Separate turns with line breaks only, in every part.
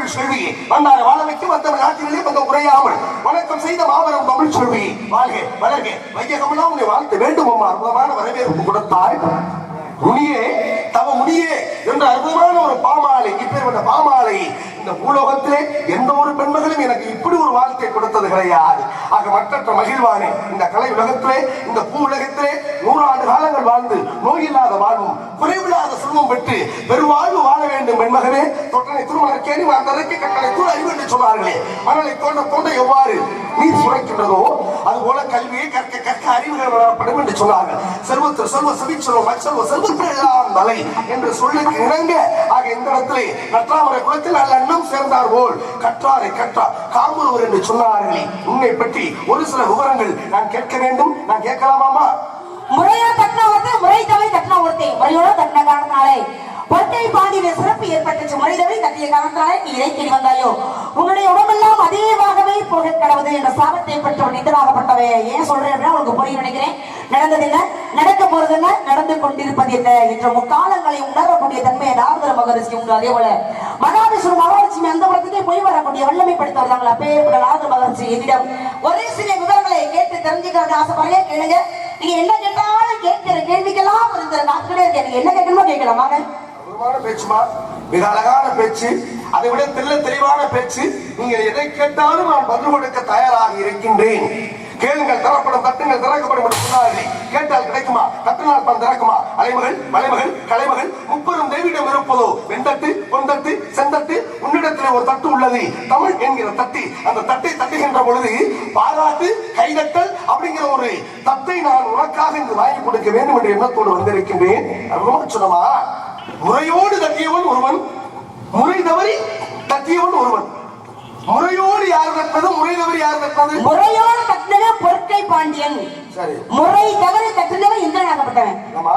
செந்தமிழ் செல்வி வந்தார் வாழமைக்கு வந்தவர் நாட்டிலே வந்த உரையாமல். வணக்கம் செய்த மாபெரும் தமிழ் செல்வி வாழ்க வளர்க. வையகமெல்லாம் உன்னை வாழ்த்து வேண்டும் அம்மா அற்புதமான வரவேற்பு கொடுத்தாய். துணியே தவ முடியே என்ற அற்புதமான ஒரு பாமாலை இப்பேற்பட்ட பாமாலை இந்த பூலோகத்திலே எந்த ஒரு பெண்மகளும் எனக்கு இப்படி ஒரு வாழ்க்கை கொடுத்தது கிடையாது. ஆக மற்ற மகிழ்வானே இந்த கலை உலகத்திலே இந்த பூ உலகத்திலே நூறாண்டு காலங்கள் வாழ்ந்து நோயில்லாத வாழ்வும் குறைவில்லாத செல்வம் பெற்று பெருவாழ்வு வாழ வேண்டும் பெண்மகனே. தொட்டனை திருமணக்கேணி மாந்தரைக்கு கட்டளை கூட அறிவு என்று சொன்னார்களே. மணலை தோண்ட தோண்ட எவ்வாறு நீர் சுரைக்கின்றதோ அது போல கல்வியை கற்க கற்க அறிவுகள் வளரப்படும் என்று சொன்னார்கள். செல்வத்தில் செல்வ செவிச்செல்வம் மச்செல்வ செல்வத்தில் எல்லாம் தலை என்று சொல்லுக்கு இணங்க. ஆக இந்த இடத்திலே நற்றாமரை குலத்தில் நல்ல எண்ணம் சேர்ந்தார் போல் கற்றாரை கற்றார் காமுருவர் என்று சொன்னார்களே உன்னை பற்றி ஒரு சில விவரங்கள் நான் கேட்க வேண்டும். நான் கேட்கலாமாமா?
முறையா தட்டின ஒருத்தன் முறை தவை தட்டின ஒருத்தன். முறையோட தட்டின காரணத்தாலே. பொட்டை பாதியில சிறப்பு ஏற்பட்டுச்சு. முறை தவை தட்டிய காரணத்தாலே நீ இதை தேடி வந்தாயோ? உன்னுடைய உடம்பெல்லாம் அதேவாகவே போக கடவுது என்ற சாபத்தை பெற்றவன் நிந்தனாகப்பட்டவை ஏன் சொல்றேன் அப்படின்னா உங்களுக்கு புரிய நினைக்கிறேன். நடந்தது என்ன? நடக்க போறது என்ன? நடந்து கொண்டிருப்பது என்ன? என்ற முக்காலங்களை உணரக்கூடிய தன்மையை நாரதர மகரிஷி உண்டு. அதே போல மகாவிஷ்ணு மகாலட்சுமி அந்த உலகத்துக்கே போய் வரக்கூடிய வல்லமை படுத்தவர் தாங்கள். அப்பேற்பட்ட நாரதர மகரிஷி. என்னிடம் ஒரே சில விவரங்களை கேட்டு தெரிஞ்சுக்கிறது ஆசைப்படுறேன் கேளுங்க. நீங்க என்ன கேட்டாலும் கேட்கிற கேள்விக்கெல்லாம் ஒரு இந்த நாட்களே இருக்கு நீங்க என்ன கேட்கணுமோ கேட்கலாம். வாங்க.
அற்புதமான பேச்சுமா மிக அழகான பேச்சு. அதை விட தெல்ல தெளிவான பேச்சு. நீங்கள் எதை கேட்டாலும் நான் பதில் கொடுக்க தயாராக இருக்கின்றேன். கேளுங்கள் தரப்படும் தட்டுங்கள் திறக்கப்படும் என்று சொன்னார்கள். கேட்டால் கிடைக்குமா? தட்டினால் பணம் திறக்குமா? அலைமகள் மலைமகள் கலைமகள் முப்பெரும் தெய்வீடம் இருப்பதோ? வெண்தட்டு பொந்தட்டு செந்தட்டு உன்னிடத்தில் ஒரு தட்டு உள்ளது. தமிழ் என்கிற தட்டி. அந்த தட்டை தட்டுகின்ற பொழுது பாராட்டு கைதட்டல் அப்படிங்கிற ஒரு தட்டை நான் உனக்காக இங்கு வாங்கி கொடுக்க வேண்டும் என்ற எண்ணத்தோடு வந்திருக்கின்றேன். அற்புதமா சொன்னமா முறையோடு தட்டியவன் ஒருவன் முறை தவறி தட்டியவன் ஒருவன். முறையோடு யார் தட்டது முறை தவறி யார் தட்டது
முறையோடு தட்டினவே பொற்கை பாண்டியன்.
சரி.
முறை தவறி தட்டினவன் இந்திரனாகப்பட்டவன்.
ஆமா.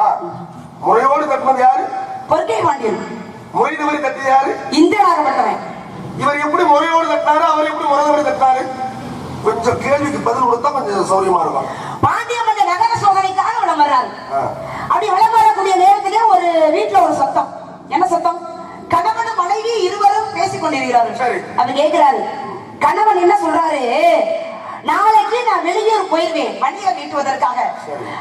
முறையோடு தட்டினது யாரு?
பொற்கை பாண்டியன்.
முறை தவறி தட்டியது யாரு?
இந்திரனாகப்பட்டவன்.
இவர் எப்படி முறையோடு தட்டினாரு அவர் எப்படி முறை தவறி தட்டினாரு கொஞ்சம் கேள்விக்கு பதில் கொடுத்தா கொஞ்சம் சௌரியமா இருக்கும்.
பாண்டிய நகர சோதனைக்காக விளம் வர்றாரு
ஆ.
அப்படி விளம் வரக்கூடிய நேரத்திலே ஒரு வீட்டுல ஒரு சத்தம். என்ன சத்தம்? கணவன் மனைவி இருவரும் பேசிக் கொண்டிருக்கிறார்கள்
சரி.
அது கேட்கிறாரு. கணவன் என்ன சொல்றாரு? நாளைக்கு நான் வெளியூர் போயிருவேன் வண்டியை வீட்டுவதற்காக.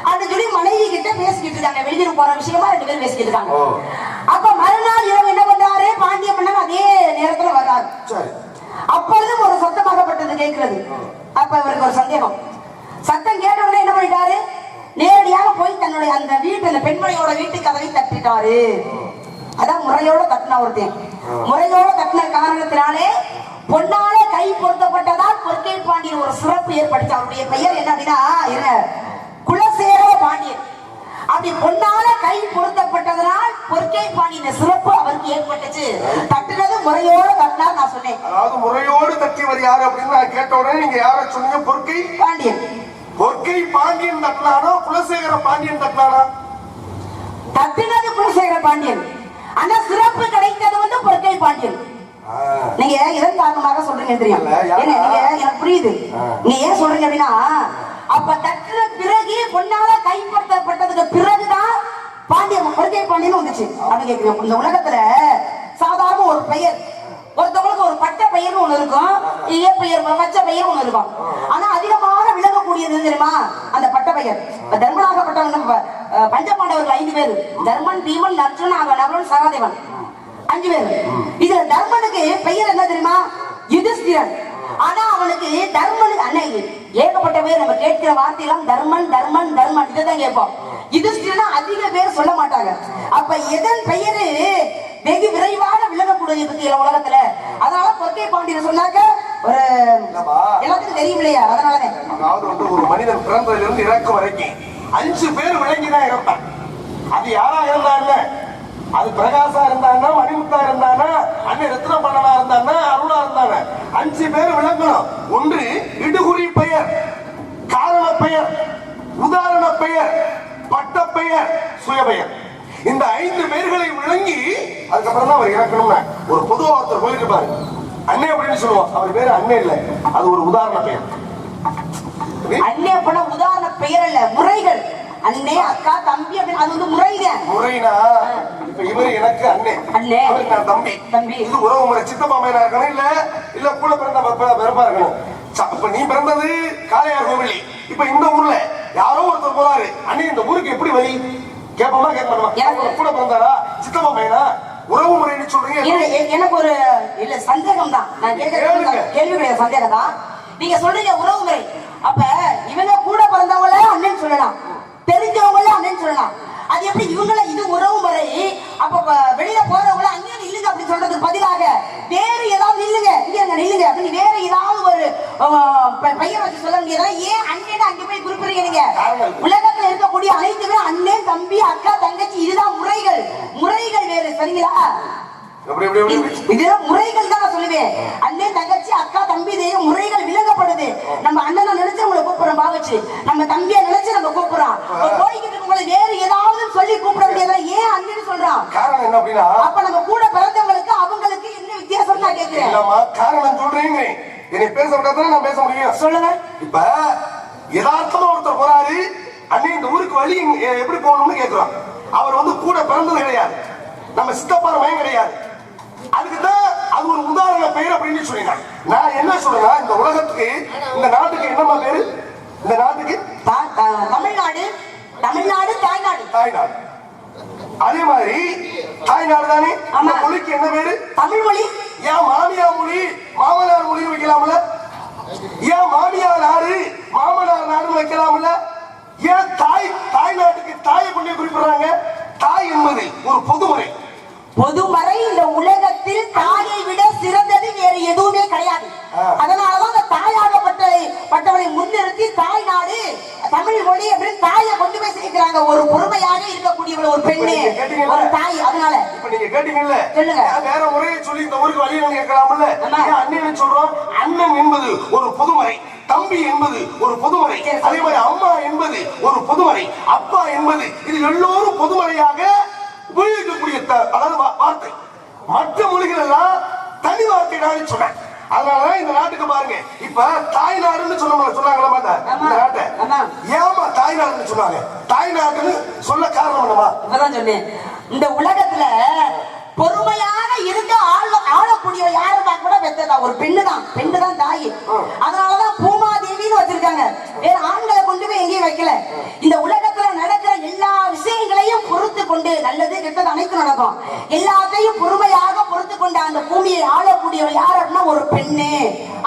அப்படின்னு சொல்லி மனைவி கிட்ட பேசிக்கிட்டு இருக்காங்க. வெளியூர் போற விஷயமா ரெண்டு பேரும் பேசிக்கிட்டு இருக்காங்க. அப்ப மறுநாள் இரவு என்ன பண்றாரு? பாண்டிய மன்னன் அதே நேரத்துல வர்றாரு. அப்பொழுதும் ஒரு சத்தமாகப்பட்டது கேட்கிறது. அப்ப இவருக்கு ஒரு சந்தேகம். சத்தம் கேட்ட உடனே என்ன பண்ணிட்டாரு? நேரடியாக போய் தன்னுடைய அந்த வீட்டு அந்த பெண்மணியோட வீட்டு கதவை தட்டிட்டாரு. அதான் முறையோட தட்டின ஒருத்தன். முறையோட தட்டின காரணத்தினாலே பொன்னால கை பொருத்தப்பட்டதால் பொற்கை பாண்டியன் ஒரு சிறப்பு ஏற்பட்டுச்சு அவருடைய பெயர் என்ன அப்படின்னா என்ன? குலசேகர பாண்டியன். அப்படி பொன்னால கை பொருத்தப்பட்டதனால் பொற்கை பாண்டியன் சிறப்பு அவருக்கு ஏற்பட்டுச்சு. தட்டுனது முறையோட தட்டினார் நான் சொன்னேன்.
அதாவது முறையோடு தட்டியவர் யாரு அப்படின்னு நான் கேட்ட உடனே நீங்க யார சொன்னீங்க? பொற்கை
பாண்டியன்.
பொற்கை பாண்டியன் தட்டினானோ குலசேகர பாண்டியன் தட்டினானா
தட்டினது குலசேகர பாண்டியன். ஆனா சிறப்பு கிடைத்தது வந்து பொற்கை பாண்டியன். நீங்க இதன் காரணமாக சொல்றீங்க தெரியும். நீங்க எனக்கு புரியுது.
ஆ.
நீ ஏன் சொல்றீங்க அப்படின்னா அப்ப தட்டின பிறகு பொன்னால கைப்பற்றப்பட்டதுக்கு பிறகுதான் பாண்டியன் பொற்கை பாண்டியன் வந்துச்சு. அப்படின்னு கேக்குறீங்க. இந்த உலகத்துல சாதாரண ஒரு பெயர். ஒருத்தவங்களுக்கு ஒரு பட்ட பெயர் ஒண்ணு இருக்கும் இயற்பெயர் வச்ச பெயர் ஒண்ணு இருக்கும். ஆனா அதிகமாக விளங்கக்கூடியது கூடியது தெரியுமா அந்த பட்ட பெயர் தர்மனாக தர்மனாகப்பட்டவங்க பஞ்சபாண்டவர்கள் ஐந்து பேர். தர்மன் பீமன் அர்ஜுன் அவன் நவரன் சகாதேவன். அஞ்சு பேர். இதுல தர்மனுக்கு பெயர் என்ன தெரியுமா? யுதிஷ்டிரன். ஆனா அவனுக்கு தர்மனுக்கு அன்னைக்கு ஏகப்பட்ட பேர். நம்ம கேட்கிற வார்த்தையெல்லாம் தர்மன் தர்மன் தர்மன். இதுதான் கேட்போம். யுதிஷ்டிரனா அதிக பேர் சொல்ல மாட்டாங்க. அப்ப எதன் பெயரு வெகு விரைவாக விலகக்கூடிய உலகத்துல? அதனால பொற்கை பாண்டியன் சொன்னாக்க ஒரு? எல்லாத்துக்கும் தெரியும் இல்லையா அதனாலதான்
அதாவது வந்து ஒரு மனிதன் பிறந்ததிலிருந்து இறக்கும் வரைக்கும் அஞ்சு பேர் விளங்கிதான் இறப்பான். அது யாரா இருந்தா என்ன அது பிரகாசா இருந்தானா மணிமுத்தா இருந்தானா அண்ணன் ரத்ன பண்ணனா இருந்தானா அருளா இருந்தானா? அஞ்சு பேர் விளங்கணும். ஒன்று இடுகுறி பெயர் காரண பெயர் உதாரண பெயர் பட்ட பெயர் சுயபெயர் இந்த ஐந்து பெயர்களை விளங்கி அதுக்கப்புறம் தான் அவர் இறக்கணும்னா. ஒரு பொதுவா ஒருத்தர் போயிட்டு பாரு அண்ணே அப்படின்னு சொல்லுவோம் அவர் பேரு அண்ணே இல்ல. அது ஒரு உதாரண பெயர்.
அண்ணே பண்ண உதாரண பெயர் அல்ல முறைகள். அண்ணே அக்கா தம்பி அப்படின்னு அது வந்து முறைதான்
முறைனா இப்ப இவரு எனக்கு அண்ணே.
அண்ணே.
அவருக்கு நான் தம்பி.
தம்பி.
இது உறவு முறை. சித்தப்பா மையனா இருக்கணும் இல்ல இல்ல கூட பிறந்த பிறப்பா இருக்கணும். இப்ப நீ பிறந்தது காளையார் கோவிலி. இப்ப இந்த ஊர்ல யாரோ ஒருத்தர் போறாரு. அண்ணே இந்த ஊருக்கு எப்படி வழி? கேட்போமா கேட்க மாட்டோமா கூட பிறந்தாரா? சித்தப்பா மையனா உறவு முறைன்னு சொல்றீங்க.
எனக்கு ஒரு இல்ல சந்தேகம் தான் நான் கேட்கறது. கேள்வி கிடையாது சந்தேகம் தான் நீங்க சொல்றீங்க உறவு முறை. அப்ப இவங்க கூட பிறந்தவங்கள அண்ணன் சொல்லலாம். தெரிஞ்சவங்கள அண்ணன் சொல்லலாம். அது எப்படி இவங்கள இது உறவு முறை? அப்ப வெளியில போறவங்கள அங்கே நில்லுங்க அப்படி சொல்றதுக்கு பதிலாக வேறு ஏதாவது நில்லுங்க இங்க நில்லுங்க அப்படின்னு வேற ஏதாவது ஒரு பையன் வச்சு சொல்ல முடியாதா ஏன் அண்ணன் அங்க போய் குறிப்பிடுறீங்க நீங்க? உலகத்துல இருக்கக்கூடிய அனைத்துமே அண்ணன் தம்பி அக்கா தங்கச்சி இதுதான் முறைகள். முறைகள் வேறு சரிங்களா? இதுல முறைகள் தான் சொல்லுவேன். அண்ணன் தங்கச்சி அக்கா தம்பி இதே முறைகள் விளங்கப்படுது. நம்ம அண்ணனை நினைச்சு உங்களை கூப்பிடுறோம் பாவச்சு நம்ம தம்பியை நினைச்சு நம்ம கூப்பிடுறோம். போய்கிட்டு வேறு ஏதாவது சொல்லி கூப்பிட முடியாதா ஏன் அண்ணன்னு சொல்றான்?
காரணம் என்ன அப்படின்னா
அப்ப நம்ம கூட பிறந்தவங்களுக்கு அவங்களுக்கு என்ன வித்தியாசம் நான் கேட்கிறேன்
காரணம் சொல்றீங்க என்னை பேச விட்டா நான் பேச முடியும்?
சொல்லுங்க.
இப்ப யதார்த்தமா ஒருத்தர் போறாரு. அண்ணே இந்த ஊருக்கு வழி எப்படி போகணும்னு கேக்குறோம் அவர் வந்து கூட பிறந்தது கிடையாது. நம்ம சித்தப்பார மயம் கிடையாது. அதுக்கு தான் அது ஒரு உதாரண பெயர் அப்படின்னு சொல்லினாங்க. நான் என்ன சொல்றேன்னா இந்த உலகத்துக்கு இந்த நாட்டுக்கு என்னம்மா பேரு? இந்த நாட்டுக்கு
தமிழ்நாடு தமிழ்நாடு தாய்நாடு.
தாய்நாடு. அதே மாதிரி தாய்நாடு தானே? அந்த. மொழிக்கு என்ன பேரு?
தமிழ் மொழி.
ஏன் மாமியா மொழி மாமனார் மொழி வைக்கலாம்ல? ஏன் மாமியார் நாடு மாமனார் நாடு வைக்கலாம்ல? ஏன் தாய் தாய் நாட்டுக்கு தாயை கொண்டு குறிப்பிடுறாங்க? தாய் என்பது ஒரு பொதுமுறை.
பொதுமறை இந்த உலகத்தில் தாயை விட சிறந்தது வேறு எதுவுமே கிடையாது. அதனாலதான் அந்த தாயாகப்பட்ட பட்டவனை முன்னிறுத்தி தாய் நாடு தமிழ் மொழி அப்படின்னு தாயை கொண்டு போய் சேர்க்கிறாங்க ஒரு பொறுமையாக இருக்கக்கூடியவள் ஒரு பெண்ணு? ஒரு தாய் அதனால
இப்ப நீங்க கேட்டீங்கல்ல
சொல்லுங்க.
வேற முறையை சொல்லி இந்த ஊருக்கு வழி கேட்கலாம்ல அண்ணன் சொல்றோம் அண்ணன் என்பது ஒரு பொதுமறை தம்பி என்பது ஒரு பொதுமறை. அதே மாதிரி அம்மா என்பது ஒரு பொதுமறை அப்பா என்பது இது எல்லோரும் பொதுமறையாக த- அதாவது வார்த்தை. மற்ற மொழிகள் எல்லாம் தனி வார்த்தைகளாக சொன்னேன். அதனாலதான் இந்த நாட்டுக்கு பாருங்க. இப்ப தாய்நாடுன்னு சொன்னாங்க சொன்னாங்களா. இந்த நாட்டை. ஏமா தாய்நாடுன்னு சொன்னாங்க? தாய்நாடுன்னு சொல்ல காரணம் என்னமா
சொன்னேன். இந்த உலகத்துல பொறுமையாக இருந்து ஆள ஆளக்கூடிய யாருமா கூட பெத்ததா ஒரு பெண்ணு தான் பெண்ணு தான் தாய் அதனாலதான் பூமாதேவின்னு வச்சிருக்காங்க. வேற ஆண்களை கொண்டு போய் எங்கேயும் வைக்கல. இந்த உலகத்துல நடக்கிற எல்லா விஷயங்களையும் பொறுத்து கொண்டு நல்லது கெட்டது அனைத்தும் நடக்கும். எல்லாத்தையும் பொறுமையாக பொறுத்து கொண்டு அந்த பூமியை ஆளக்கூடியவள் யார் அப்படின்னா ஒரு பெண்ணு.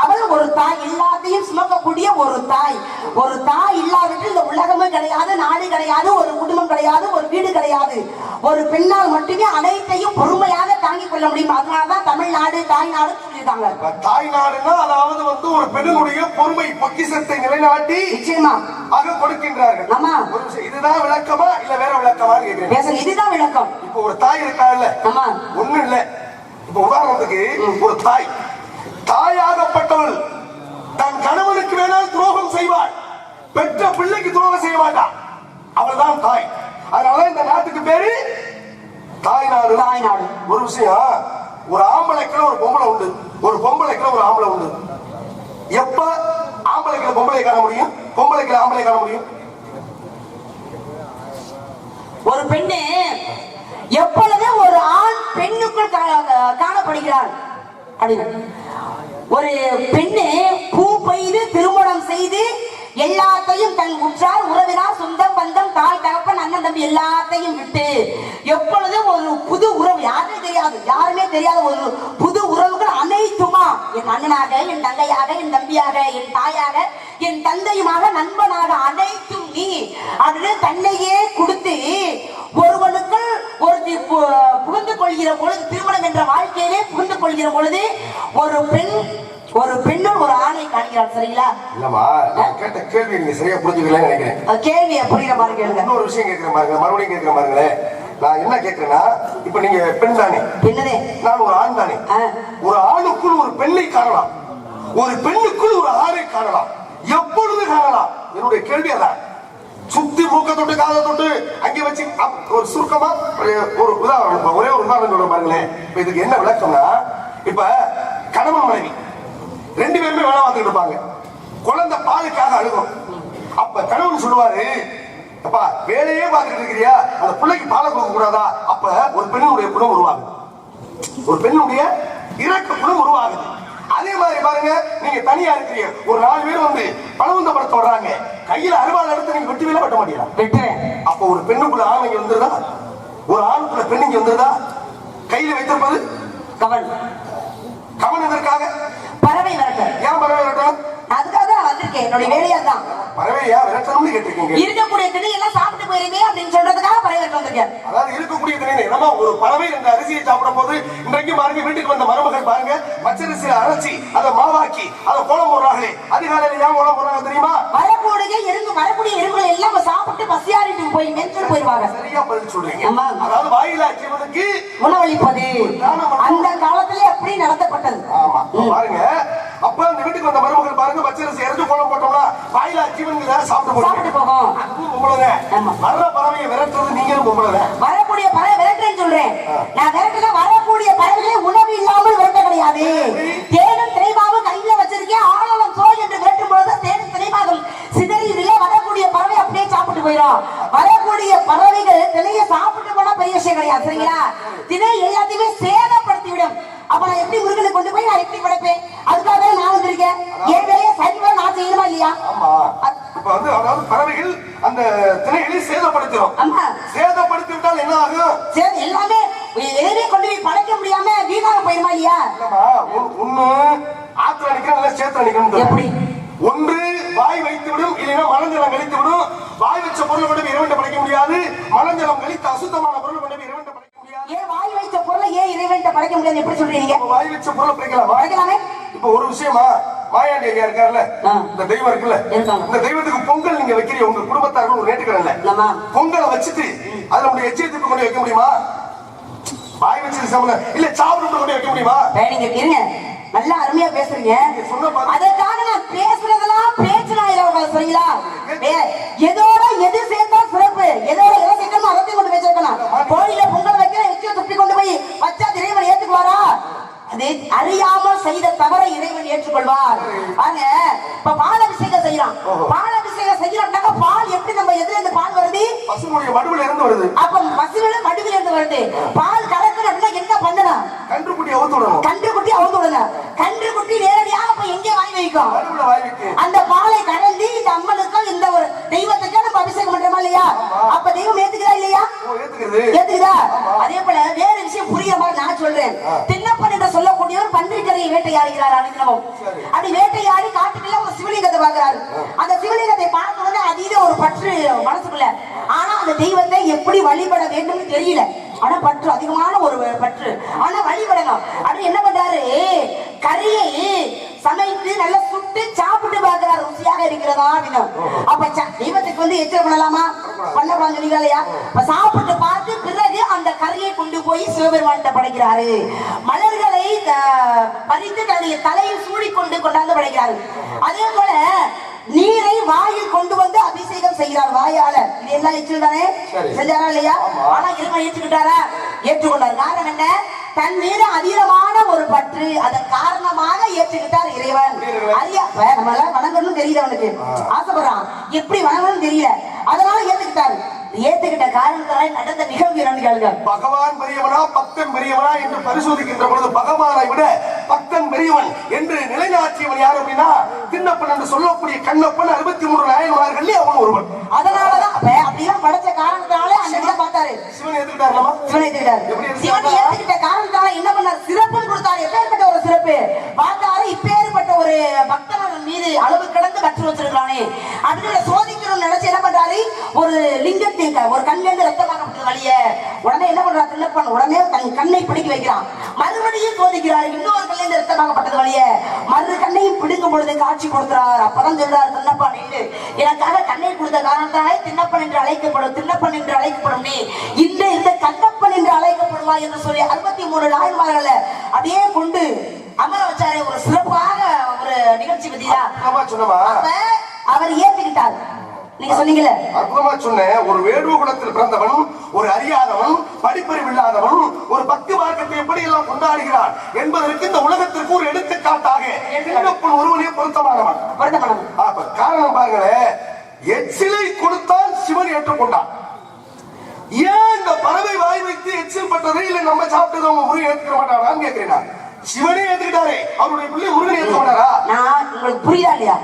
அவள் ஒரு தாய். எல்லாத்தையும் சுமக்கக்கூடிய ஒரு தாய். ஒரு தாய் இல்லாவிட்டு இந்த உலகமே கிடையாது நாடு கிடையாது ஒரு குடும்பம் கிடையாது ஒரு வீடு கிடையாது. ஒரு பெண்ணால் மட்டுமே அனைத்தையும் பொறுமையாக தாங்கிக் கொள்ள முடியும். அதனாலதான் தமிழ்நாடு தாய்நாடு சொல்லியிருக்காங்க.
தாய்நாடுன்னா அதாவது வந்து ஒரு பெண்ணுடைய பொறுமை பொக்கிசத்தை நிலைநாட்டி
நிச்சயமா.
ஆக கொடுக்கின்றார்கள்.
ஆமா.
இதுதான் விளக்கமா இல்ல வேற விளக்கமான்னு கேக்குறேன்
இதுதான் விளக்கம்.
இப்போ ஒரு தாய் இருக்காங்கல்ல
ஆமா.
ஒண்ணு இல்ல. இப்ப உதாரணத்துக்கு ஒரு தாய். தாயாகப்பட்டவள் தன் கணவனுக்கு வேணால் துரோகம் செய்வாள். பெற்ற பிள்ளைக்கு துரோகம் செய்ய மாட்டாள் அவள் தான் தாய். அதனால இந்த நாட்டுக்கு பேரு தாய்நாடு.
தாய்நாடு.
ஒரு விஷயம் ஒரு ஆம்பளைக்குள்ள ஒரு பொம்பளை உண்டு. ஒரு பொம்பளைக்குள்ள ஒரு ஆம்பளை உண்டு. எப்ப ஆம்பளைக்குள்ள பொம்பளை காண முடியும்? பொம்பளைக்குள்ள ஆம்பளை காண முடியும்?
ஒரு பெண்ணு எப்பொழுதே ஒரு ஆண் பெண்ணுக்குள் கா- காணப்படுகிறாள். அப்படின்னு. ஒரு பெண்ணு பூ பெய்து திருமணம் செய்து எல்லாத்தையும் தன் உற்றார் உறவினார் சொந்தம் பந்தம் தாய் தகப்பன் அண்ணன் தம்பி எல்லாத்தையும் விட்டு எப்பொழுதும் ஒரு புது உறவு யாருமே தெரியாது யாருமே தெரியாத ஒரு புது உறவுகள் அனைத்துமா என் அண்ணனாக என் தங்கையாக என் தம்பியாக என் தாயாக என் தந்தையுமாக நண்பனாக அனைத்தும் நீ அப்படின்னு தன்னையே கொடுத்து ஒருவனுக்குள் ஒருத்தி புகுந்து கொள்கிற பொழுது திருமணம் என்ற வாழ்க்கையிலே புகுந்து கொள்கிற பொழுது ஒரு பெண் ஒரு பெண்ணும் ஒரு ஆணை காண்கிறாள் சரிங்களா?
இல்லம்மா நான் கேட்ட கேள்வி நீங்க சரியா புரிஞ்சுக்கலன்னு நினைக்கிறேன்.
அது கேள்வியை புரியுற மாதிரி கேளுங்க.
இன்னொரு விஷயம் கேட்கிறேன் பாருங்க மறுபடியும் கேட்கிறேன் பாருங்களேன் நான் என்ன கேட்கிறேன்னா இப்ப நீங்க பெண் தானே?
என்னதே?
நான் ஒரு ஆண் தானே. ஒரு ஆணுக்குள் ஒரு பெண்ணை காணலாம். ஒரு பெண்ணுக்குள் ஒரு ஆணை காணலாம். எப்பொழுது காணலாம்? என்னுடைய கேள்வி அதான். சுத்தி மூக்க தொட்டு காதை தொட்டு அங்கே வச்சு அப்- ஒரு சுருக்கமா ஒரு உதாரணம் ஒரே ஒரு உதாரணம் சொல்ற பாருங்களேன். இப்ப இதுக்கு என்ன விளக்கம்னா இப்ப கணவன் மனைவி. ரெண்டு பேருமே வேலை பார்த்துட்டு இருப்பாங்க. குழந்தை பாலுக்காக அழுகும். அப்ப கணவன் சொல்லுவாரு அப்பா வேலையே பார்த்துட்டு இருக்கிறியா? அந்த பிள்ளைக்கு பாலை கொடுக்க கூடாதா? அப்ப ஒரு பெண்ணுடைய குணம் உருவாகுது. ஒரு பெண்ணுடைய இறக்க குணம் உருவாகுது. அதே மாதிரி பாருங்க நீங்க தனியா இருக்கிறீங்க. ஒரு நாலு பேர் வந்து பழவந்த படத்தை வர்றாங்க. கையில அருவாள் எடுத்து நீங்க வெட்டி வேலை வெட்ட மாட்டீங்களா?
வெட்டுறேன்
அப்போ ஒரு பெண்ணுக்குள்ள ஆண் இங்க வந்துருதா? ஒரு ஆணுக்குள்ள பெண் இங்க வந்துருதா? கையில வைத்திருப்பது
கவன்
கவனம் எதற்காக?
பறவை விரட்ட
ஏன் பறவை விரட்டணும்
அதுக்காக தான் வந்திருக்கேன். என்னுடைய வேலையா தான்
விரட்டணும்னு கேட்டிருக்கீங்க.
இருக்கக்கூடிய திணை எல்லாம் சாப்பிட்டு போயிருமே அப்படின்னு சொல்றதுக்காக பறவை வந்திருக்கேன்.
அதாவது இருக்கக்கூடிய திணை என்னமா ஒரு பறவை ரெண்டு அரிசியை சாப்பிடும் போது இன்றைக்கு பாருங்க வீட்டுக்கு வந்த மருமகள் பாருங்க பச்சரிசியில அரைச்சி அதை மாவாக்கி அதை கோலம் போடுறாங்களே. அதிகாலையில ஏன் கோலம் போடுறாங்க தெரியுமா?
வரக்கூடிய எறும்பு வரக்கூடிய எல்லாம் சாப்பிட்டு பசியாறிட்டு போய் மென்று போயிருவாங்க.
சரியா பதில் சொல்றீங்க.
ஆமா.
அதாவது வாயிலா ஜீவனுக்கு
உணவளிப்பது. அந்த காலத்திலே அப்படி நடத்தப்பட்டது.
ஆமா. பாருங்க அப்ப அந்த வீட்டுக்கு வந்த மருமகள் பாருங்க பச்சரிசி இறந்து கோலம் போட்டோம்னா வாயிலா ஜீவனுக்கு தான் சாப்பிட்டு
சாப்பிட்டு போகும்.
அதுவும் பொம்பளைங்க
ஆமா.
வர்ற பறவையை விரட்டுறது நீங்களும் பொம்பளைங்க
வரக்கூடிய பறவை விரட்டுறேன்னு சொல்றேன். நான் விரட்டுல வரக்கூடிய பறவைகளே உணவு இல்லாமல் விரட்ட கிடையாது தேனும் திரைமாவும் கையில வச்சிருக்கேன். ஆழம் சோ என்று விரட்டும் பொழுது தேனும் திரைமாவும் சிதறி விழ வரக்கூடிய பறவை அப்படியே சாப்பிட்டு போயிடும். வரக்கூடிய பறவைகள் திணைய சாப்பிட்டு போனா பெரிய விஷயம் கிடையாது சரிங்களா? திணை எல்லாத்தையுமே சேதப்படுத்தி விடும் அப்ப நான் எப்படி முருகனை கொண்டு போய் நான் எப்படி
முடியாது
எப்படி சொல்றீங்க
அப்ப வாய் வச்ச பொருளை படைக்கலாமா
படைக்கலாமே
இப்ப ஒரு விஷயமா மாயாண்டி ஐயா இருக்காருல்ல?
ஆ.
இந்த தெய்வம் இருக்குல்ல?
இருக்காங்க.
இந்த தெய்வத்துக்கு பொங்கல் நீங்க வைக்கிறீங்க உங்க குடும்பத்தார்கள் ஒரு நேட்டுக்கிறல்ல
ஆமா.
பொங்கலை வச்சுட்டு அதுல உடைய எச்சியத்துக்கு கொண்டு வைக்க முடியுமா? வாய் வச்சு சம்பளம் இல்ல சாப்பிட்டு கொண்டு வைக்க முடியுமா?
நீங்க இருங்க. நல்லா அருமையா பேசுறீங்க. அதற்காக நான் பேசுறதெல்லாம் பேச்சு நான் சரிங்களா வே- எதோட எது சேர்த்தா சிறப்பு எதோட எதை சேர்க்கணுமோ அதை கொண்டு போய் சேர்க்கணும் கோயில பொங்கல் வைக்கிற எச்சியை துப்பி கொண்டு போய் வச்சா அது இறைவன் ஏத்துக்குவாரா அது அறியாமல் செய்த தவறை இறைவன் ஏற்றுக்கொள்வார். பாருங்க இப்ப பால் அபிஷேகம் செய்யறான் பால் அபிஷேகம் செய்யறோம்னாக்க பால் எப்படி நம்ம எதுல இருந்து பால் வருது?
பசுனுடைய மடுவுல இருந்து வருது.
அப்ப பசுவில மடுவில் இருந்து வருது. பால் கலக்கணும்னா என்ன பண்ணலாம்?
கன்றுக்குட்டி அவுத்து விடணும்.
கன்று குட்டி அவுந்து விடணும் கன்று குட்டி நேரடியாக அப்ப எங்கே வைக்கும்?
வாய் வைக்க
அந்த பாலை கடந்து இந்த அம்மனுக்கும் இந்த ஒரு தெய்வத்துக்கும் நம்ம அபிஷேகம் பண்றோமா இல்லையா அப்ப தெய்வம் ஏத்துக்கிறா இல்லையா
ஓ, ஏத்துக்கிறது
ஏத்துக்குதா அதே போல வேற விஷயம் புரியுற மாதிரி நான் சொல்றேன் தின்னப்பன் என்று சொல்லக்கூடியவர் பன்றிக்கரையை வேட்டையாடுகிறார் அனுதினமும் அப்படி வேட்டையாடி காட்டுக்குள்ள ஒரு சிவலிங்கத்தை பார்க்கிறாரு. அந்த சிவலிங்கத்தை பார்த்த உடனே அதீத ஒரு பற்று மனசுக்குள்ள. ஆனா அந்த தெய்வத்தை எப்படி வழிபட வேண்டும்னு தெரியல. ஆனா பற்று அதிகமான ஒரு பற்று. ஆனா வழிபடலாம். அப்படி என்ன பண்றாரு? கறியை சமைத்து நல்லா சுட்டு சாப்பிட்டு பார்க்கிறார். ருசியாக இருக்கிறதா அப்படின்னு. அப்ப தெய்வத்துக்கு வந்து எச்சரிக்கை பண்ணலாமா? பண்ணக்கூடாது சொல்லிங்களா இல்லையா? அப்ப சாப்பிட்டு பார்த்து பிறகு அந்த கறியை கொண்டு போய் சிவபெருமான்கிட்ட படைக்கிறாரு. மலர்களை பறித்து தன்னுடைய தலையில் சூடிக்கொண்டு கொண்டாந்து படைக்கிறாரு. அதே போல நீரை வாயில் கொண்டு வந்து அபிஷேகம் செய்கிறார் வாயால. இது எல்லாம் எச்சில் தானே. செஞ்சாரா இல்லையா? ஆனா இறைவன் ஏற்றுக்கிட்டாரா? ஏற்றுக்கொண்டார். காரணம் என்ன? தன் மீது அதீதமான ஒரு பற்று அதன் காரணமாக ஏற்றுக்கிட்டார் இறைவன். அறியா இப்ப நம்ம எல்லாம் வணங்கணும்னு தெரியல அவனுக்கு. ஆசைப்படுறான். எப்படி வணங்கணும்னு தெரியல. அதனால ஏத்துக்கிட்டாரு. ஏத்துக்கிட்ட காரணத்தால நடந்த நிகழ்வு என்னன்னு கேளுங்க
பகவான் பெரியவனா பக்தன் பெரியவனா என்று பரிசோதிக்கின்ற பொழுது பகவானை விட பக்தன் பெரியவன் என்று நிலைநாட்டியவன் யார் அப்படின்னா தின்னப்பன் என்று சொல்லக்கூடிய கண்ணப்பன் அறுபத்தி மூணு நாயன்மார்கள் அவன் ஒருவன்.
அதனாலதான் அப்ப அப்படிலாம் படைச்ச காரணத்தால அந்த இதை பார்த்தாரு.
சிவன் ஏத்துக்கிட்டாருலமா
சிவனை ஏத்துக்கிட்டாரு? சிவனை ஏத்துக்கிட்ட காரணத்தால என்ன பண்ணார்? சிறப்புன்னு கொடுத்தாரு. எப்பேற்பட்ட ஒரு சிறப்பு? பார்த்தாரு இப்பேற்பட்ட ஒரு பக்தன் மீது அளவு கடந்து கற்று வச்சிருக்கானே அப்படின்னு சோதிக்கணும்னு நினைச்சு என்ன பண்றாரு? ஒரு லிங்கத்தை ஒரு கண்ணுல இருந்து ரத்தமாகப்பட்டது வழிய. உடனே என்ன பண்றாரு? தில்லப்பன் உடனே தன் கண்ணை பிடிக்க வைக்கிறான். மறுபடியும் சோதிக்கிறார். இன்னொரு கண்ணுல இருந்து ரத்தமாகப்பட்டது வழிய. மறு கண்ணையும் பிடுங்கும் பொழுது காட்சி கொடுக்கிறார். அப்பதான் சொல்றாரு தின்னப்பா நின்று எனக்காக கண்ணை கொடுத்த காரணத்தாலே தின்னப்பன் என்று அழைக்கப்படும் தின்னப்பன் என்று அழைக்கப்படும் நீ. இந்த இந்த கண்ணப்பன் என்று அழைக்கப்படுவாய் என்று சொல்லி அறுபத்தி மூணு நாயன்மார்கள அப்படியே கொண்டு அமர வச்சாரே. ஒரு சிறப்பாக ஒரு நிகழ்ச்சி பத்தியா?
சொன்னமா
அவர் ஏத்துக்கிட்டார். நீங்க சொன்னீங்கல்ல?
அற்புதமா சொன்னேன் ஒரு வேடுவ குலத்தில் பிறந்தவன் ஒரு அறியாதவன் படிப்பறிவு இல்லாதவன் ஒரு பக்தி மார்க்கத்தை எப்படி எல்லாம் கொண்டாடுகிறான் என்பதற்கு இந்த உலகத்திற்கு ஒரு எடுத்துக்காட்டாக தின்னப்பன் ஒருவனே பொருத்தமானவன். அப்ப காரணம் பாருங்களேன் எச்சிலை கொடுத்தால் சிவன் ஏற்றுக்கொண்டான். ஏன் இந்த பறவை வாய் வைத்து எச்சிலை நம்ம சாப்பிட்டது அவங்க முருகன் ஏத்துக்க மாட்டாரான்னு கேட்கிறேன். சிவனே ஏத்துக்கிட்டாரே. அவருடைய பிள்ளை முருகன் ஏத்துக்க மாட்டாரா?
நான் உங்களுக்கு புரியுதா இல்லையா?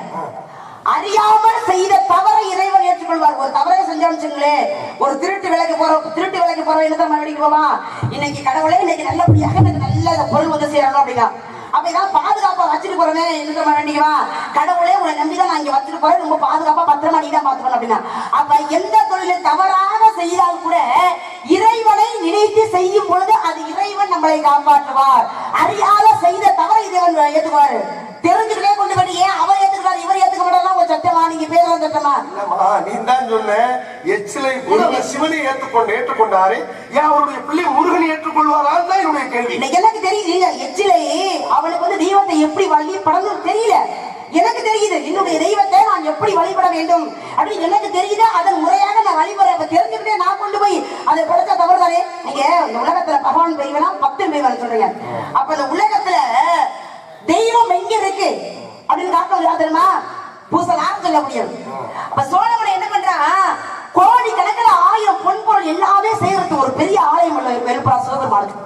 அறியாமல் செய்த தவறை இறைவன் ஏற்றுக்கொள்வார். ஒரு தவறை செஞ்சோம்னு வச்சுங்களேன் ஒரு திருட்டு விலைக்கு போறோம் திருட்டு விலைக்கு போறோம் என்ன தான் மறுபடியும் போவா இன்னைக்கு கடவுளே இன்னைக்கு நல்லபடியாக எனக்கு நல்ல பொருள் வந்து சேரணும் அப்படின்னா. அப்ப பாதுகாப்பா வச்சுட்டு போறமே. என்ன தான் வேண்டிக்குவான் கடவுளே உங்களை நம்பி தான் நான் இங்க வச்சுட்டு போறேன். ரொம்ப பாதுகாப்பா பத்திரமா நீ தான் பாத்துக்கணும் அப்படின்னா. அப்ப எந்த தொழிலை தவறாக செய்தால் கூட இறைவனை நினைத்து செய்யும் பொழுது அது இறைவன் நம்மளை காப்பாற்றுவார். அறியாத செய்த தவறை இறைவன் ஏற்றுவாரு தெரிஞ்சுக்கிட்டே கொண்டு போய் ஏன் அவர் ஏத்துக்கிறார் இவர் ஏத்துக்க மாட்டாரா உங்க சட்டமா நீங்க பேர் சட்டமா
இல்லம்மா நீ தான் சொன்ன எச்சிலை கூட அந்த சிவனை ஏற்றுக்கொண்டு ஏற்றுக்கொண்டாரு? ஏன் அவருடைய பிள்ளை முருகனை ஏற்றுக்கொள்வாரா? தான் என்னுடைய கேள்வி.
இன்னைக்கு எனக்கு தெரியுது இல்ல அவளுக்கு வந்து தெய்வத்தை எப்படி வழிபடணும் தெரியல. எனக்கு தெரியுது என்னுடைய தெய்வத்தை நான் எப்படி வழிபட வேண்டும்? அப்படின்னு எனக்கு தெரியுது அதன் முறையாக நான் வழிபட தெரிஞ்சுக்கிட்டே நான் கொண்டு போய் அதை படைச்ச தவறுதானே? நீங்க இந்த உலகத்துல பகவான் பெரியவனா பக்தன் தெய்வம் சொல்றீங்க. அப்ப இந்த உலகத்துல தெய்வம் எங்க இருக்கு? அப்படின்னு காக்க தெரியுமா? பூசலான்னு சொல்ல முடியும் அப்ப சோழவனை என்ன பண்றான்? கோடி கணக்கில் ஆயிரம் பொன் பொருள் எல்லாமே செய்யறது ஒரு பெரிய ஆலயம் உள்ள பெருப்பா சிவபெருமானுக்கு.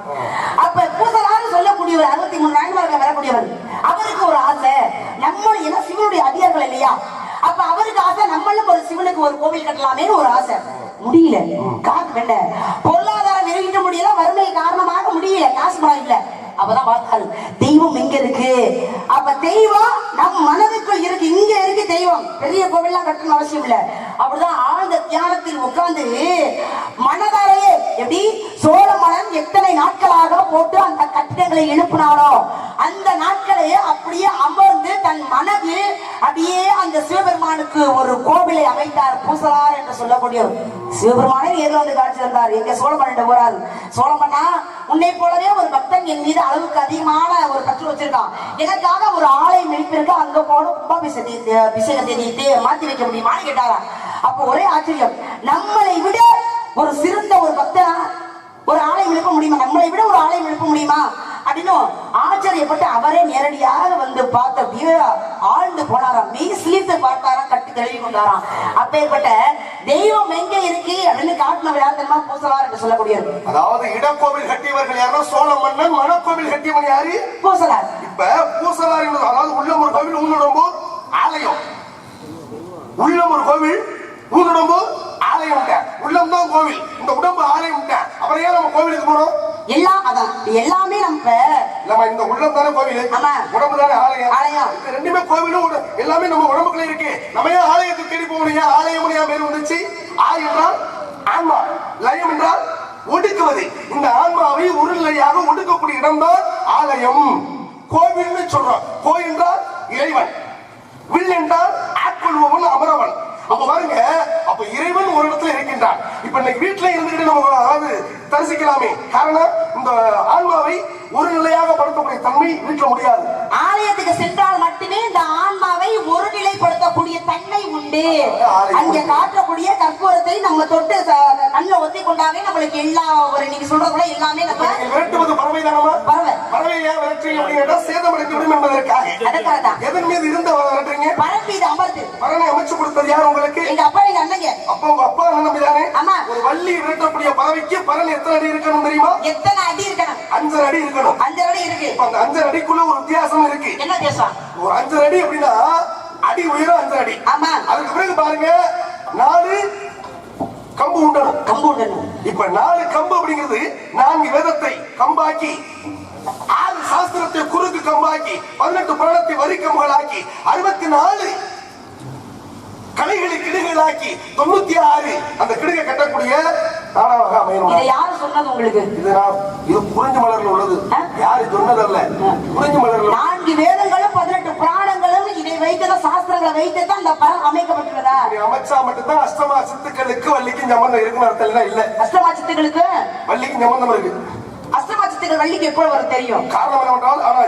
அப்ப பூசலான்னு சொல்லக்கூடியவர் அறுபத்தி மூணு நாயன்மார்கள் வரக்கூடியவர் அவருக்கு ஒரு ஆசை. நம்மளுடைய ஏன்னா சிவனுடைய அதிகாரிகள் இல்லையா? அப்ப அவருக்கு ஆசை நம்மளும் ஒரு சிவனுக்கு ஒரு கோவில் கட்டலாமே ஒரு ஆசை. முடியல. காசு வேண்ட. பொருளாதாரம் வெளியிட்ட முடியல வறுமை காரணமாக முடியல. காசு பணம் இல்ல. அப்பதான் பார்த்தாரு தெய்வம் எங்க இருக்கு? அப்ப தெய்வம் நம் மனதுக்குள் இருக்கு இங்க இருக்கு தெய்வம். பெரிய கோவில்லாம் கட்டணும் அவசியம் இல்ல. அப்படிதான் ஆழ்ந்த தியானத்தில் உட்கார்ந்து மனதாரையே எப்படி சோழ மன்னன் எத்தனை நாட்களாக போட்டு அந்த கட்டிடங்களை எழுப்பினாரோ அந்த நாட்களை அப்படியே அமர்ந்து தன் மனது அப்படியே அந்த சிவபெருமானுக்கு ஒரு கோவிலை அமைத்தார் பூசலார் என்று சொல்லக்கூடிய சிவபெருமானே நேரில் வந்து காட்சி தந்தார். எங்க சோழமன்னிட்ட போறாரு? சோழமன்னா உன்னை போலவே ஒரு பக்தன் என் மீது அளவுக்கு அதிகமான ஒரு பற்று வச்சிருக்கான். எனக்காக ஒரு ஆலை மெய்ப்பிருக்கு அங்க போன கும்பாபிஷேகத்தை அபிஷேகத்தை நீ மாத்தி வைக்க முடியுமான்னு கேட்டாரா அப்போ ஒரே ஆச்சரியம். நம்மளை விட ஒரு சிறந்த ஒரு பக்தனா ஒரு ஆலயம் எழுப்ப முடியுமா? நம்மளை விட ஒரு ஆலயம் எழுப்ப முடியுமா? அப்படின்னு ஆச்சரியப்பட்டு அவரே நேரடியாக வந்து பார்த்து அப்படியே ஆழ்ந்து போனாராம். மெய் சிலிர்த்து பார்த்தாராம் கட்டி தழுவி கொண்டாராம். அப்பேற்பட்ட தெய்வம் எங்க இருக்கு? அப்படின்னு காட்டினவர் யார் தெரியுமா? பூசலார் என்று சொல்லக்கூடியவர்.
அதாவது இடக்கோவில் கட்டியவர்கள் யாரோ? சோழ மன்னன் மணக்கோவில் கட்டியவன் யாரு?
பூசலார்
இப்ப பூசலார் அதாவது உள்ளம் ஒரு கோவில் ஊனுடம்பு ஆலயம். உள்ளம் ஒரு கோவில் ஊனுடம்பு ஆலயம் உள்ளம் தான் கோவில். இந்த உடம்பு ஆலயம் அப்புறம் ஏன் நம்ம கோவிலுக்கு போறோம்?
எல்லாம் அதான் எல்லாமே நம்ம
நம்ம இந்த உள்ளம் தானே கோவில். உடம்பு தானே ஆலயம்?
ஆலயம்.
இந்த ரெண்டுமே கோவிலும் எல்லாமே நம்ம உடம்புக்குள்ள இருக்கு. நம்ம ஏன் ஆலயத்துக்கு தேடி போகணும்? ஏன் ஆலயம் ஏன் பேர் வந்துச்சு? ஆ என்றால் ஆன்மா லயம் என்றால் ஒடுக்குவது. இந்த ஆன்மாவை உருநிலையாக ஒடுக்கக்கூடிய இடம்தான் ஆலயம். கோவில்னு சொல்றோம். கோ என்றால் இறைவன். வில் என்றால் ஆட்கொள்பவன் அமரவன். அப்ப பாருங்க அப்ப இறைவன் ஒரு இடத்துல இருக்கின்றான். இப்ப இன்னைக்கு வீட்டுல இருந்துகிட்டு நம்ம அதாவது தரிசிக்கலாமே. காரணம் இந்த ஆன்மாவை ஒரு நிலையாக படுத்தக்கூடிய தன்மை வீட்டுல முடியாது.
ஆலயத்துக்கு சென்றால் மட்டுமே இந்த ஆன்மாவை ஒருநிலைப்படுத்தக்கூடிய தன்மை உண்டு. அங்க காட்டக்கூடிய கற்பூரத்தை நம்ம தொட்டு கண்ணுல ஒத்தி கொண்டாவே நம்மளுக்கு எல்லா ஒரு நீங்க சொல்றது கூட எல்லாமே நம்ம
விரட்டுவது பறவை தானமா
பறவை.
பறவை ஏன் விரட்டுறீங்க அப்படின்னு சேதமடைந்து விடும் என்பதற்காக. எதன் மீது இருந்த விரட்டுறீங்க?
பரப்பி இது அமர்ந்து.
பறனை அமைச்சு கொடுத்தது யார் உங்களுக்கு?
எங்க அப்பா எங்க அண்ணங்க.
அப்பா உங்க அப்பா அண்ணன் தானே
ஆமா.
ஒரு வள்ளி விரட்டக்கூடிய பறவைக்கு பறன் எத்தனை அடி இருக்கணும் தெரியுமா?
எத்தனை அடி இருக்கணும்?
அஞ்சரை அடி இருக்கணும்.
அஞ்சு அடி இருக்கு.
அந்த அஞ்சரை அடிக்குள்ள ஒரு வித்தியாசம் இருக்கு.
என்ன பேசுவான்
ஒரு அஞ்சரை அடி அப்படின்னா அடி உயரம் அஞ்சரை அடி.
ஆமா.
அதுக்கு பிறகு பாருங்க நாலு கம்பு உண்டணும்
கம்பவுண்டர்
இப்ப நாலு கம்பு அப்படிங்கிறது நான்கு வேதத்தை கம்பாக்கி ஆறு சாஸ்திரத்தை குறுக்கு கம்பாக்கி பதினெட்டு புராணத்தை வரி கம்புகளாக்கி அறுபத்தி நாலு கலைகளை கிடுகளாக்கி தொண்ணூத்தி ஆறு அந்த கிடுகை கட்டக்கூடிய நாடாக அமையணும்.
யாரு சொன்னது உங்களுக்கு?
இது நான் இது குறிஞ்சி மலர்ல உள்ளது? யாரு சொன்னதல்ல? குறிஞ்சி மலர்ல
நான்கு வேதங்களும் பதினெட்டு புராணங்களும் இதை வைத்துதான் சாஸ்திரங்களை வைத்துதான் இந்த பரம் அமைக்கப்பட்டுள்ளதா?
அப்படி அமைச்சா மட்டும்தான் அஷ்டமா சித்துக்களுக்கு வள்ளிக்கும் சம்பந்தம் இருக்குன்னு அர்த்தம் இல்ல.
அஷ்டமா சித்துகளுக்கு
வள்ளிக்கும் சம்பந்தம் இருக்கு.
அஷ்டமா சித்துகள் வள்ளிக்கு எப்போ வரும் தெரியும்?
காரணம் என்னவென்றால் ஆனா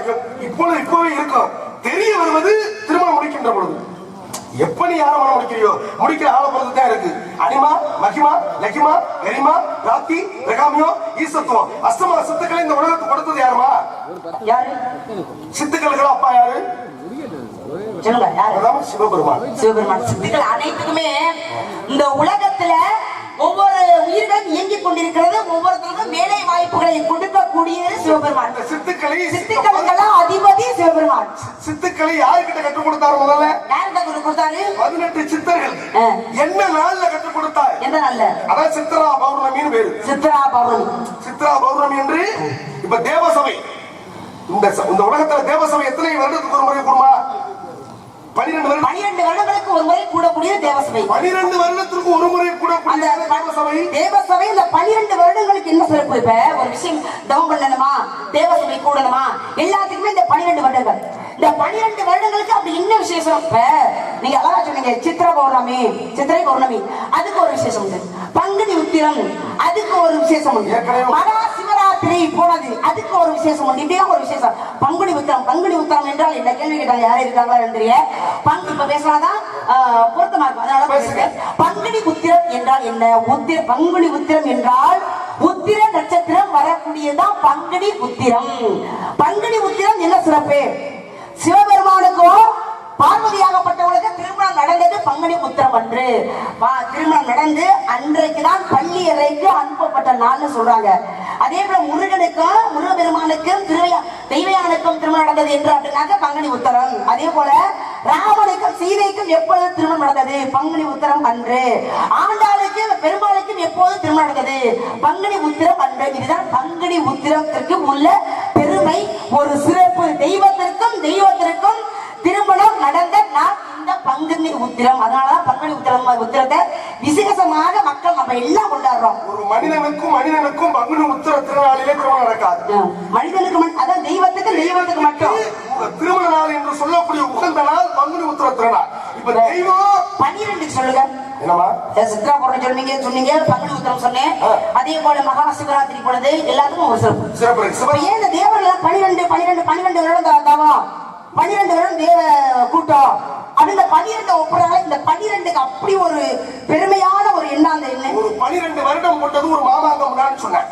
இப்பொழுது இப்பவே இருக்கும். தெரிய வருவது திருமணம் முடிக்கின்ற பொழுது. எப்ப நீ யார மனம் முடிக்கிறியோ? முடிக்கிற ஆளை பொறுத்து தான் இருக்கு. அனிமா மகிமா லகிமா கரிமா ராத்தி ரகாமியோ ஈசத்துவம். அஷ்டமா சித்துக்களை இந்த உலகத்துக்கு கொடுத்தது யாருமா?
யாரு?
சித்துக்களுக்கு அப்பா யாரு? சிவபெருமான்.
சிவபெருமான். சித்துக்கள் அனைத்துக்குமே இந்த உலகத்துல ஒவ்வொரு உயிர்களும் இயங்கிக் கொண்டிருக்கிறது. ஒவ்வொருத்தருக்கும் வேலை வாய்ப்புகளை கொடுக்கக்கூடியது சிவபெருமான்.
சித்துக்களை
சித்துக்களுக்கெல்லாம் அதிபதி சிவபெருமான்.
சித்துக்களை யாருக்கிட்ட கற்றுக் கொடுத்தாரு முதல்ல?
யாருக்கு குரு கொடுத்தாரு?
பதினெட்டு சித்தர்கள். என்ன நாள்ல கற்றுக் கொடுத்தார்?
எந்த நல்ல
அதான் சித்ரா பௌர்ணமின்னு பேரு.
சித்ரா பௌர்ணமி.
சித்ரா பௌர்ணமி என்று இப்ப தேவசபை. இந்த உலகத்துல தேவசபை எத்தனை வருடத்துக்கு ஒரு முறை கூடுமா? பனிரெண்டு வருடம்
பனிரெண்டு வருடங்களுக்கு ஒரு முறை கூடக்கூடிய தேவசபை.
பனிரெண்டு வருடத்திற்கு ஒரு முறை
அந்த
கூடக்கூடிய தேவசபை.
தேவசபை இந்த பனிரெண்டு வருடங்களுக்கு என்ன சிறப்பு இப்ப? ஒரு விஷயம் தவம் பண்ணணுமா? தேவசபை கூடணுமா? எல்லாத்துக்குமே இந்த பனிரெண்டு வருடங்கள். இந்த பனிரெண்டு வருடங்களுக்கு அப்படி என்ன விசேஷம் இப்ப? நீங்க அழகா சொன்னீங்க சித்திர பௌர்ணமி சித்திரை பௌர்ணமி. அதுக்கு ஒரு விசேஷம் உண்டு. பங்குனி உத்திரம் அதுக்கு ஒரு விசேஷம் உண்டு. மகா சிவராத்திரி போனது அதுக்கு ஒரு விசேஷம் உண்டு. இப்படியா ஒரு விசேஷம். பங்குனி உத்திரம் பங்குனி உத்திரம் என்றால் என்ன கேள்வி கேட்டாங்க யாரும் இருக்காங்களா தெரியல. பங்கு இப்ப பேசினாதான் பொருத்தமா இருக்கும். அதனால பேசுறேன். பங்குனி உத்திரம் என்றால் என்ன? உத்திர பங்குனி உத்திரம் என்றால் உத்திர நட்சத்திரம் வரக்கூடியதான் பங்குனி உத்திரம். பங்குனி உத்திரம் என்ன சிறப்பு? சிவபெருமானுக்கும் பார்வதியாகப்பட்டவளுக்கு திருமணம் நடந்தது பங்குனி உத்திரம் அன்று திருமணம் நடந்து அன்றைக்கு தான் பள்ளி அறைக்கு அனுப்பப்பட்ட நாள்னு சொல்றாங்க. அதே போல முருகனுக்கும் முருகபெருமானுக்கும் திருவையா தெய்வயானுக்கும் திருமணம் நடந்தது என்று அப்படின்னாக்க பங்குனி உத்தரம் அதே போல ராமனுக்கும் சீதைக்கும் எப்பொழுது திருமணம் நடந்தது? பங்குனி உத்தரம் அன்று. ஆண்டாளுக்கு பெருமாளுக்கும் எப்போது திருமணம் நடந்தது? பங்குனி உத்திரம் அன்று. இதுதான் பங்குனி உத்திரத்திற்கு உள்ள பெருமை. ஒரு சிறப்பு தெய்வத்திற்கும் தெய்வத்திற்கும் திருமணம் நடந்த நாள் இந்த பங்குனி உத்திரம். அதனாலதான் பங்குனி உத்திரம் உத்திரத்தை விசேஷமாக மக்கள் நம்ம எல்லாம் கொண்டாடுறோம்.
ஒரு மனிதனுக்கும் மனிதனுக்கும் பங்குனி உத்தர திருநாளிலே திருமணம் நடக்காது.
மனிதனுக்கு அதான் தெய்வத்துக்கு தெய்வத்துக்கு மட்டும்.
திருமண நாள் என்று சொல்லக்கூடிய உகந்த நாள் பங்குனி உத்தர திருநாள். இப்ப தெய்வம்
பனிரெண்டு சொல்லுங்க. சித்ரா பௌர்ணமி சொன்னீங்க சொன்னீங்க பங்குனி உத்திரம் சொன்னேன். அதே போல மகா சிவராத்திரி போனது எல்லாத்துக்கும் ஒரு சிறப்பு.
சிறப்பு
இப்ப
சிவன்
ஏன் இந்த தேவர்கள் பனிரெண்டு பனிரெண்டு பனிரெண்டு வருடம் தவம் பனிரெண்டு வருடம் தேவ கூட்டம். அப்படி இந்த பனிரெண்டு ஒப்புறாங்க இந்த பனிரெண்டுக்கு அப்படி ஒரு பெருமையான ஒரு எண்ணம் அந்த
ஒரு பனிரெண்டு வருடம் கொண்டது ஒரு மாமாங்கம் விழான்னு சொன்னேன்.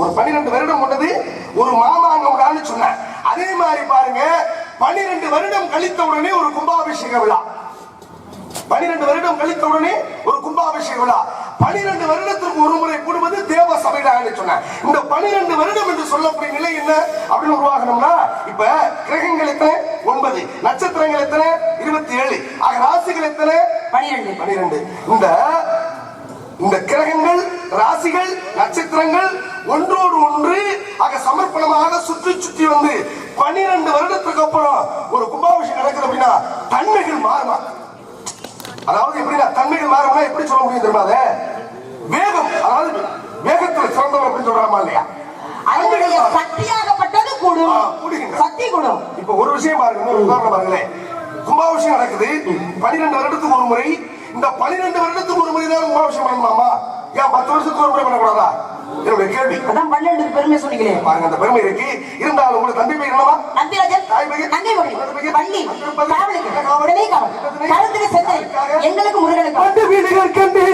ஒரு பனிரெண்டு வருடம் போட்டது ஒரு மாமாங்கம் விழான்னு சொன்னேன். அதே மாதிரி பாருங்க பனிரெண்டு வருடம் கழித்த உடனே ஒரு கும்பாபிஷேக விழா. பனிரெண்டு வருடம் கழித்த உடனே ஒரு கும்பாபிஷேக விழா. பனிரெண்டு வருடத்திற்கு ஒரு முறை கூடுவது தேவ சபைடான்னு சொன்னேன் இந்த பனிரெண்டு வருடம் என்று சொல்லக்கூடிய நிலை என்ன அப்படின்னு உருவாகணும்னா இப்ப கிரகங்கள் எத்தனை? ஒன்பது. நட்சத்திரங்கள் எத்தனை? இருபத்தி ஏழு ஆக ராசிகள் எத்தனை?
பனிரெண்டு.
பனிரெண்டு. இந்த இந்த கிரகங்கள் ராசிகள் நட்சத்திரங்கள் ஒன்றோடு ஒன்று ஆக சமர்ப்பணமாக சுற்றி சுற்றி வந்து பனிரெண்டு வருடத்துக்கு அப்புறம் ஒரு கும்பாபிஷேகம் நடக்குது அப்படின்னா தன்மைகள் மாறுமா? அதாவது எப்படின்னா தன்மைகள் மாறும்னா எப்படி சொல்ல முடியும் தெரியுமா அதை? வேகம் அதாவது வேகத்துல சிறந்தவன் அப்படின்னு சொல்றாமா இல்லையா?
அதனுடைய. சக்தியாகப்பட்டது கூடும். சக்தி கூடும்.
இப்ப ஒரு விஷயம் பாருங்க உதாரணம் பாருங்களேன். கும்பாபிஷேகம் நடக்குது. பனிரெண்டு வருடத்துக்கு ஒரு முறை. இந்த பனிரெண்டு வருடத்துக்கு ஒரு முறை தான் கும்பாபிஷேகம் பண்ணலாமா ஏன் பத்து வருஷத்துக்கு ஒரு முறை பண்ணக்கூடாதா? என்னுடைய கேள்வி.
அதான் பன்னெண்டுக்கு பெருமை சொன்னீங்களே.
பாருங்க அந்த பெருமை இருக்கு. இருந்தாலும் உங்களுக்கு தம்பி பெயர் என்னமா
நம்பிராஜன்
தாய்
மொழி
தந்தை பெயர்?
பள்ளி காவலுக்கு.
காவல்.
உடனே காவல். கருத்துக்கு செத்தை எங்களுக்கு முருகனுக்கு.
பட்டு வீடுகள் கண்டு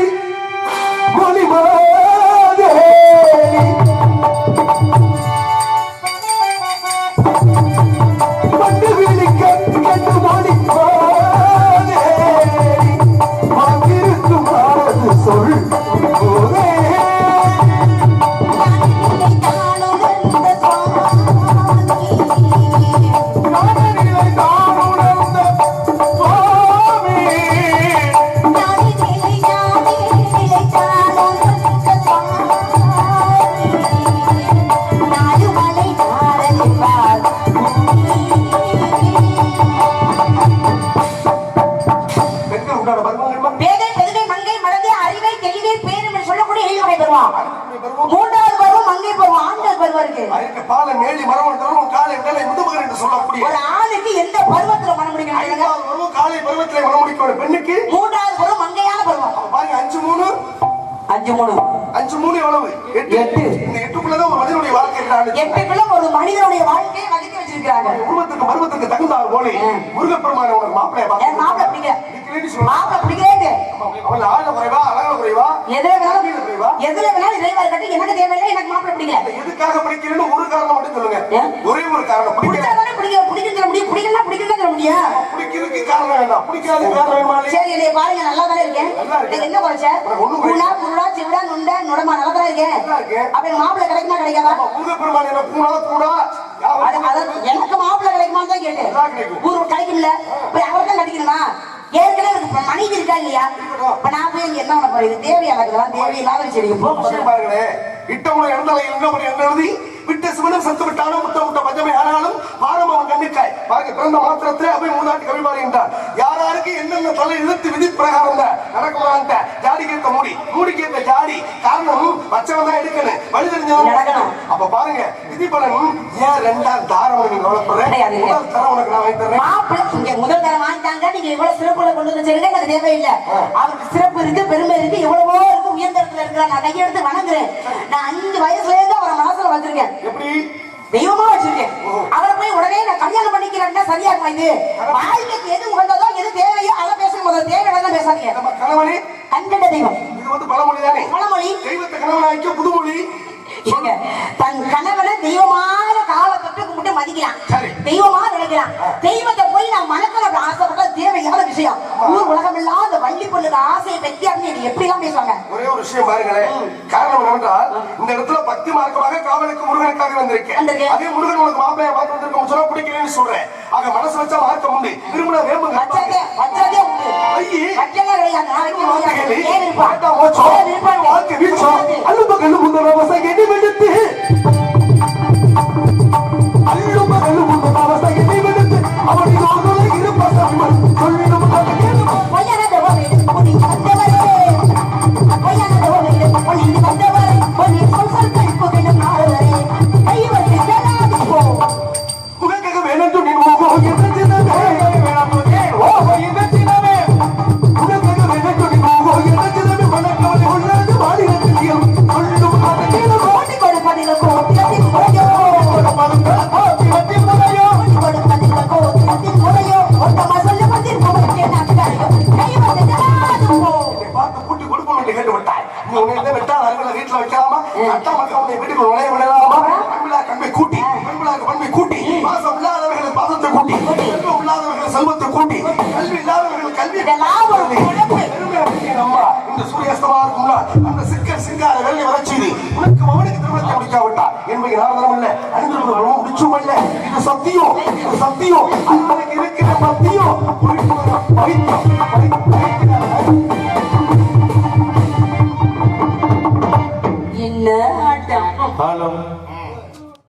என்று சொல்லக்கூடிய ஒரு ஆணுக்கு எந்த பருவத்துல மனம் முடிக்கணும்?
ஐந்தாவது பருவம் காலை பருவத்திலே ஒரு பெண்ணுக்கு
மூன்றாவது பருவம் மங்கையான பருவம்.
பாருங்க அஞ்சு மூணு.
அஞ்சு மூணு.
அஞ்சு மூணு எவ்வளவு? எட்டு.
எட்டு.
இந்த எட்டுக்குள்ளதான் ஒரு மனிதனுடைய வாழ்க்கை
எட்டுக்குள்ள ஒரு மனிதனுடைய வாழ்க்கையை வகுத்து வச்சிருக்காங்க
உருவத்துக்கு பருவத்துக்கு தகுந்தார் போல முருகப்பெருமான உனக்கு மாப்பிளைய
என் மாப்பிள்ள
குறைவா அழக குறைவா?
எதுல வேணாலும்
குறைவா?
எதுல வேணாலும் இறைவா இருக்கட்டும். எனக்கு தேவையில்லை எனக்கு மாப்பிள்ள பிடிக்கல.
எதுக்காக பிடிக்கிறேன்னு ஒரு காரணம் மட்டும் சொல்லுங்க.
ஏன்?
ஒரே ஒரு காரணம் பிடிக்கிற
பிடிச்சாதானே பிடிக்க முடியும். பிடிக்கலாம் பிடிக்கணும் சொல்ல முடியும்.
பிடிக்கிறதுக்கு பிடிக்கிறதுக்கு காரணம் வேண்டாம். பிடிக்காத காரணம் வேணுமா இல்லையா?
சரி என்னைய பாருங்க நல்லா தானே இருக்கேன் என்ன குறைச்ச? குணா குருடா சிவிடா நுண்டா நுடமா நல்லா தானே இருக்கேன். அப்ப எனக்கு மாப்பிள்ளை கிடைக்குமா கிடைக்காதா?
என்ன பூனா
எனக்கு மாப்பிள்ளை கிடைக்குமான்னு தான் கேட்டேன்.
கிடைக்கும்.
கிடைக்கும்ல. போய் அவரை தான் கட்டிக்கணுமா ஏற்கனவே இப்ப மனைவி இருக்கா இல்லையா? இப்ப நான் போய் இங்க என்ன பண்ண போறேன்? தேவையா? எனக்கு தேவையில்லாத விஷயம் போ.
பாருங்களேன் இட்டமுறை இறந்தாலை என்ன என்ன எழுதி விட்ட சிவனும் செத்து விட்டாலும் முட்ட முட்ட பஞ்சமை யாராலும் பாரம் அவன் கண்ணிக்காய் பாருங்க பிறந்த மாத்திரத்திலே அவை மூதாட்டி கவிபாரி என்றார். யார் யாருக்கு என்னென்ன தலை இழுத்து விதி பிரகாரம் நடக்குமான்ட்ட ஜாடி கேட்க மூடி மூடி கேட்க ஜாடி. காரணம் பச்சவன் தான் எடுக்கணும். வழி தெரிஞ்சவன்
நடக்கணும்.
அப்ப பாருங்க விதி பலன் ஏன் ரெண்டாம் தாரம் நீங்க
கிடையாது.
முதல் தரம் உனக்கு நான் வாங்கி
இங்க முதல் தரம் வாங்கிட்டாங்க நீங்க இவ்வளவு சிறப்புல கொண்டு வச்சிருக்க எனக்கு தேவையில்லை. அவருக்கு சிறப்பு இருக்கு பெருமை இருக்கு எவ்வளவோ இருக்கு உயர்ந்த இடத்துல இருக்கிற நான் கையெடுத்து வணங்குறேன். நான் அஞ்சு வயசுல இருந்து அவரை மனசுல வச்சிருக்கேன்.
எப்படி?
தெய்வமா வச்சிருக்கேன். அவரை போய் உடனே நான் கல்யாணம் பண்ணிக்கிறேன்னா சரியா இருக்குமா இது? வாழ்க்கைக்கு எது உகந்ததோ எது தேவையோ அதை பேசுங்க முதல்ல. தேவையான பேசாதீங்க.
நம்ம கணவனே
கண்டட தெய்வம்.
இது வந்து பழமொழி தானே?
பழமொழி.
தெய்வத்தை கணவனாய்க்க புதுமொழி.
ஏங்க, தன் கணவனை தெய்வமான காலை தொட்டு கும்பிட்டு மதிக்கலாம். தெய்வமா நினைக்கலாம் ஊர் உலகம் இல்லாத வள்ளி பொண்ணுக்கு ஆசையை பெற்றியாருன்னு இது எப்படி எல்லாம் பேசுவாங்க
ஒரே ஒரு விஷயம் பாருங்களேன் காரணம் என்னவென்றால் இந்த இடத்துல பக்தி மார்க்கமாக காவலுக்கு முருகனுக்காக வந்திருக்கேன். அதே முருகன் உனக்கு மாப்பிளைய பார்த்து சொல்ல பிடிக்கலன்னு சொல்றேன் ஆக மனசு வச்சா மார்க்கம் உண்டு விரும்பின வேம்பு
வச்சதே வச்சதே உண்டு
ஐயே.
வச்சதே கிடையாது நாளைக்கு. ஏன் இருப்பா? இருப்பாங்க?
வாழ்க்கை வீச்சம். முந்தன